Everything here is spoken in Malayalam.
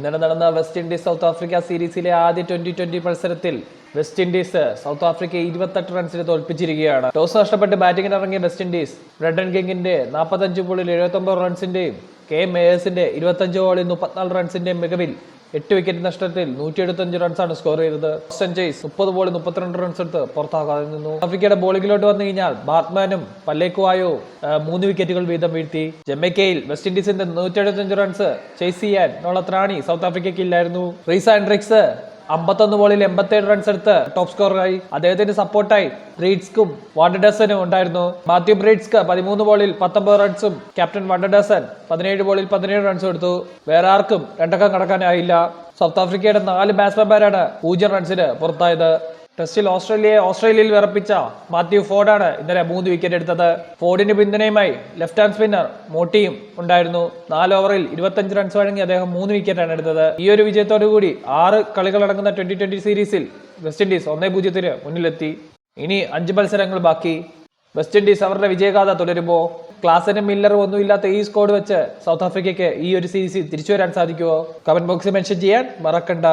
ഇന്നലെ നടന്ന വെസ്റ്റ് ഇൻഡീസ് സൗത്ത് ആഫ്രിക്ക സീരീസിലെ ആദ്യ ട്വന്റി ട്വന്റി മത്സരത്തിൽ വെസ്റ്റ് ഇൻഡീസ് സൗത്ത് ആഫ്രിക്കയെ ഇരുപത്തെട്ട് റൺസിന് തോൽപ്പിച്ചിരിക്കുകയാണ്. ടോസ് നഷ്ടപ്പെട്ട് ബാറ്റിംഗിന് ഇറങ്ങിയ വെസ്റ്റ് ഇൻഡീസ് ബ്രഡൻ കിങ്ങിന്റെ നാൽപ്പത്തഞ്ച് ബോളിൽ എഴുപത്തൊമ്പത് റൺസിന്റെയും കെ മേയേഴ്സിന്റെ ഇരുപത്തഞ്ച് ബോളിൽ മുപ്പത്തിനാല് റൺസിന്റെയും മികവിൽ എട്ട് വിക്കറ്റ് നഷ്ടത്തിൽ നൂറ്റി എഴുപത്തഞ്ച് റൺസാണ് സ്കോർ ചെയ്തത്. സെഞ്ചേസ് മുപ്പത് ബോളിൽ മുപ്പത്തിരണ്ട് റൺസ് എടുത്ത് പുറത്താകാതെ നിന്നു. ആഫ്രിക്കയുടെ ബോളിംഗിലോട്ട് വന്നു കഴിഞ്ഞാൽ ബാറ്റ്മാനും പല്ലേക്കുവായോ മൂന്ന് വിക്കറ്റുകൾ വീതം വീഴ്ത്തി. ജമൈക്കയിൽ വെസ്റ്റ് ഇൻഡീസിന്റെ നൂറ്റി എഴുപത്തഞ്ച് റൺസ് ചേസ് ചെയ്യാൻ നോളത്രാണി ത്രാണി സൗത്ത് ആഫ്രിക്കയ്ക്ക് ഇല്ലായിരുന്നു. റീസ് ആൻഡ്രിക്സ് അമ്പത്തൊന്ന് ബോളിൽ എൺപത്തേഴ് റൺസ് എടുത്ത് ടോപ്പ് സ്കോറായി അദ്ദേഹത്തിന് സപ്പോർട്ടായി ബ്രീഡ്സ്കും വണ്ടഡേഴ്സനും ഉണ്ടായിരുന്നു. മാത്യു ബ്രീഡ്സ്ക് പതിമൂന്ന് ബോളിൽ പത്തൊമ്പത് റൺസും ക്യാപ്റ്റൻ വണ്ടഡേഴ്സൺ പതിനേഴ് ബോളിൽ പതിനേഴ് റൺസും എടുത്തു. വേറെ ആർക്കും രണ്ടക്കം കടക്കാനായില്ല. സൗത്ത് ആഫ്രിക്കയുടെ നാല് ബാറ്റ്സ്മാൻമാരാണ് പൂജ്യം റൺസിന് പുറത്തായത്. ടെസ്റ്റിൽ ഓസ്ട്രേലിയയെ ഓസ്ട്രേലിയയിൽ വിറപ്പിച്ച മാത്യു ഫോർഡാണ് ഇന്നലെ മൂന്ന് വിക്കറ്റ് എടുത്തത്. ഫോർഡിന് പിന്തുണയുമായി ലെഫ്റ്റ് ഹാൻഡ് സ്പിന്നർ മോട്ടിയും ഉണ്ടായിരുന്നു. നാല് ഓവറിൽ ഇരുപത്തഞ്ച് റൺസ് വഴങ്ങി അദ്ദേഹം മൂന്ന് വിക്കറ്റാണ് എടുത്തത്. ഈ ഒരു വിജയത്തോടുകൂടി ആറ് കളികളടങ്ങുന്ന ട്വന്റി ട്വന്റി സീരീസിൽ വെസ്റ്റ് ഇൻഡീസ് ഒന്നേ പൂജ്യത്തിന് മുന്നിലെത്തി. ഇനി അഞ്ച് മത്സരങ്ങൾ ബാക്കി. വെസ്റ്റ് ഇൻഡീസ് അവരുടെ വിജയഗാഥ തുടരുമ്പോൾ ക്ലാസിനും മില്ലറും ഒന്നുമില്ലാത്ത ഈ സ്കോഡ് വെച്ച് സൗത്ത് ആഫ്രിക്കയ്ക്ക് ഈ ഒരു സീരീസിൽ തിരിച്ചു വരാൻ സാധിക്കുമോ? കമന്റ് ബോക്സിൽ മെൻഷൻ ചെയ്യാൻ മറക്കണ്ട.